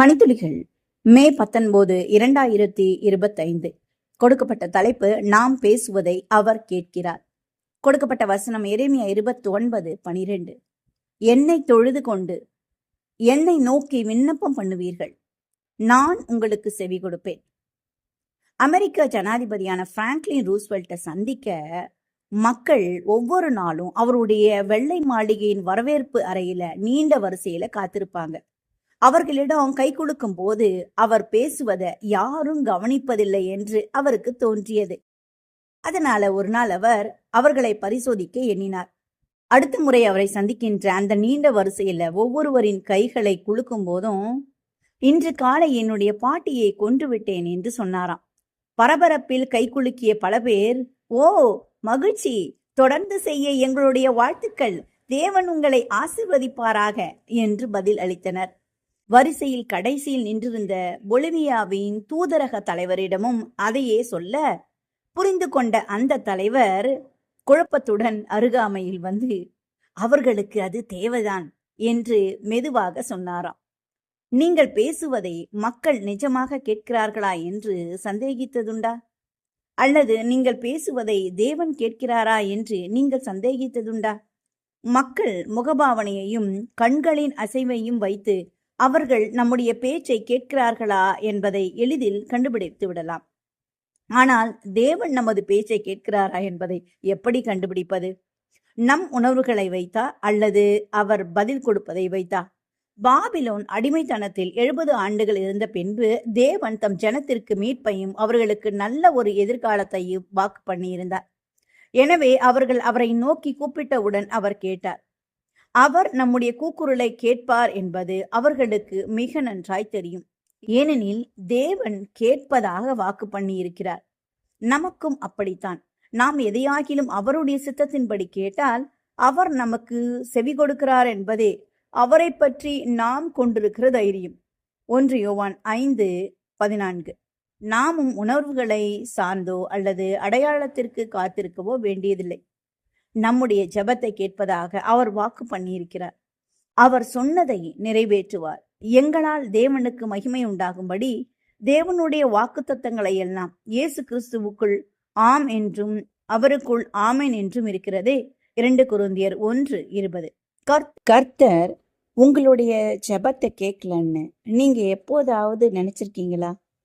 பணித்துளிகள். மே பத்தொன்பது இரண்டாயிரத்தி இருபத்தைந்து. கொடுக்கப்பட்ட தலைப்பு நாம் பேசுவதை அவர் கேட்கிறார். கொடுக்கப்பட்ட வசனம் எரேமியா இருபத்தி ஒன்பது பனிரெண்டு. என்னை தொழுது கொண்டு என்னை நோக்கி விண்ணப்பம் பண்ணுவீர்கள். நான் உங்களுக்கு செவி கொடுப்பேன். அமெரிக்க ஜனாதிபதியான பிராங்க்லின் ரூஸ்வெல்ட்டை சந்திக்க மக்கள் ஒவ்வொரு நாளும் அவருடைய வெள்ளை மாளிகையின் வரவேற்பு அறையில நீண்ட வரிசையில காத்திருப்பாங்க. அவர்களிடம் கை கொடுக்கும் போது அவர் பேசுவதை யாரும் கவனிப்பதில்லை என்று அவருக்கு தோன்றியது. அதனால ஒரு நாள் அவர் அவர்களை பரிசோதிக்க எண்ணினார். அடுத்த முறை அவரை சந்திக்கின்ற அந்த நீண்ட வரிசையில ஒவ்வொருவரின் கைகளை குலுக்கும் போதும் இன்று காலை என்னுடைய பாட்டியை கொன்று விட்டேன் என்று சொன்னாராம். பரபரப்பில் கை குலுக்கிய பல பேர் ஓ மகிழ்ச்சி! தொடர்ந்து செய்ய எங்களுடைய வாழ்த்துக்கள்! தேவன் உங்களை ஆசிர்வதிப்பாராக! என்று பதில் அளித்தனர். வரிசையில் கடைசியில் நின்றிருந்த பொலிவியாவின் தூதரக தலைவரிடமும் அதையே சொல்ல புரிந்து கொண்ட அந்த தலைவர் குழப்பத்துடன் அருகாமையில் வந்து அவர்களுக்கு அது தேவைதான் என்று மெதுவாக சொன்னாராம். நீங்கள் பேசுவதை மக்கள் நிஜமாக கேட்கிறார்களா என்று சந்தேகித்ததுண்டா? அல்லது நீங்கள் பேசுவதை தேவன் கேட்கிறாரா என்று நீங்கள் சந்தேகித்ததுண்டா? மக்கள் முகபாவனையையும் கண்களின் அசைவையும் வைத்து அவர்கள் நம்முடைய பேச்சை கேட்கிறார்களா என்பதை எளிதில் கண்டுபிடித்து விடலாம். ஆனால் தேவன் நமது பேச்சை கேட்கிறாரா என்பதை எப்படி கண்டுபிடிப்பது? நம் உணர்வுகளை வைத்தா அல்லது அவர் பதில் கொடுப்பதை வைத்தா? பாபிலோன் அடிமைத்தனத்தில் எழுபது ஆண்டுகள் இருந்த பின்பு தேவன் தம் ஜனத்திற்கு மீட்பையும் அவர்களுக்கு நல்ல ஒரு எதிர்காலத்தையும் வாக்கு பண்ணியிருந்தார். எனவே அவர்கள் அவரை நோக்கி கூப்பிட்டவுடன் அவர் கேட்டார் அவர் நம்முடைய கூக்குரலை கேட்பார் என்பது அவர்களுக்கு மிக நன்றாய் தெரியும். ஏனெனில் தேவன் கேட்பதாக வாக்கு பண்ணியிருக்கிறார். நமக்கும் அப்படித்தான். நாம் எதையாகிலும் அவருடைய சித்தத்தின்படி கேட்டால் அவர் நமக்கு செவி கொடுக்கிறார் என்பதே அவரை பற்றி நாம் கொண்டிருக்கிற தைரியம். ஒன்று யோவான் ஐந்து பதினான்கு. நாமும் உணர்வுகளை சார்ந்தோ அல்லது அடையாளத்திற்கு காத்திருக்கவோ வேண்டியதில்லை. நம்முடைய ஜபத்தை கேட்பதாக அவர் வாக்கு பண்ணியிருக்கிறார். அவர் சொன்னதை நிறைவேற்றுவார். எங்களால் தேவனுக்கு மகிமை உண்டாகும்படி தேவனுடைய வாக்குத்தத்தங்களை எல்லாம் இயேசு கிறிஸ்துவுக்குள் ஆம் என்றும் அவருக்குள் ஆமேன் என்றும் இருக்கிறதே. இரண்டு குருந்தியர் ஒன்று இருபது. கர்த்தர் உங்களுடைய ஜபத்தை கேட்கலன்னு நீங்க எப்போதாவது நினைச்சிருக்கீங்களா?